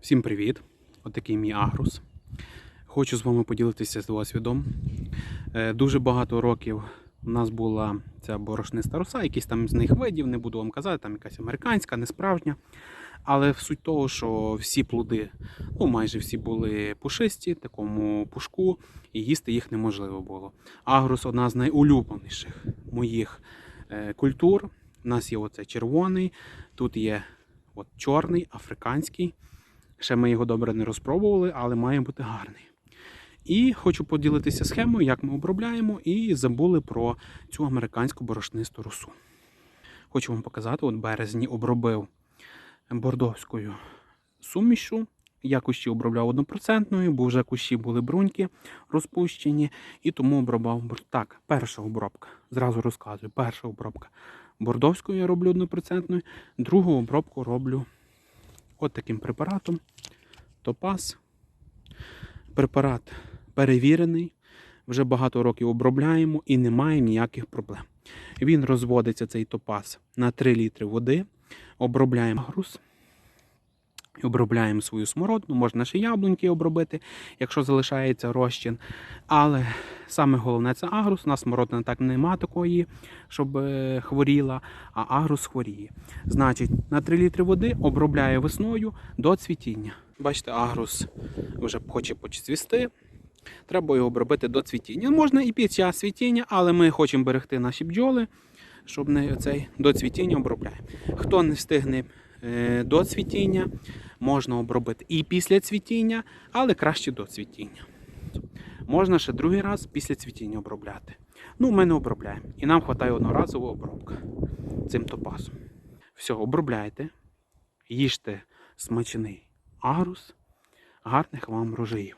Всім привіт! Отакий мій агрус. Хочу з вами поділитися з досвідом. Е, Дуже багато років у нас була ця борошниста роса, якісь там з них видів, не буду вам казати, там якась американська, не справжня. Але в суть того, що всі плоди, ну майже всі були пушисті, такому пушку, і їсти їх неможливо було. Агрус одна з найулюбленіших моїх е, культур. У нас є оце червоний, тут є от чорний, африканський. Ще ми його добре не розпробували, але має бути гарний. І хочу поділитися схемою, як ми обробляємо, і забули про цю американську борошнисту росу. Хочу вам показати, от березні обробив бордовською сумішю. Я кущі обробляв однопроцентною, бо вже кущі були бруньки розпущені, і тому обробляв бор- так. Перша обробка. Зразу розказую. Перша обробка бордовською я роблю однопроцентною, другу обробку роблю от таким препаратом. Топаз. Препарат перевірений. Вже багато років обробляємо і немає ніяких проблем. Він розводиться цей топаз на 3 літри води. Обробляємо груз. Обробляємо свою смородину, можна ще яблуньки обробити, якщо залишається розчин. Але саме головне це агрус. У нас смородина так нема такої, щоб е, хворіла, а агрус хворіє. Значить, на 3 літри води обробляє весною до цвітіння. Бачите, агрус вже хоче почцвісти. Треба його обробити до цвітіння. Можна і під час цвітіння, але ми хочемо берегти наші бджоли, щоб не цей до цвітіння обробляємо. Хто не встигне е, до цвітіння, можна обробити і після цвітіння, але краще до цвітіння. Можна ще другий раз після цвітіння обробляти. Ну, ми не обробляємо. І нам вистачає одноразова обробка цим топазом. Все, обробляйте, їжте смачний агрус, гарних вам рожаїв.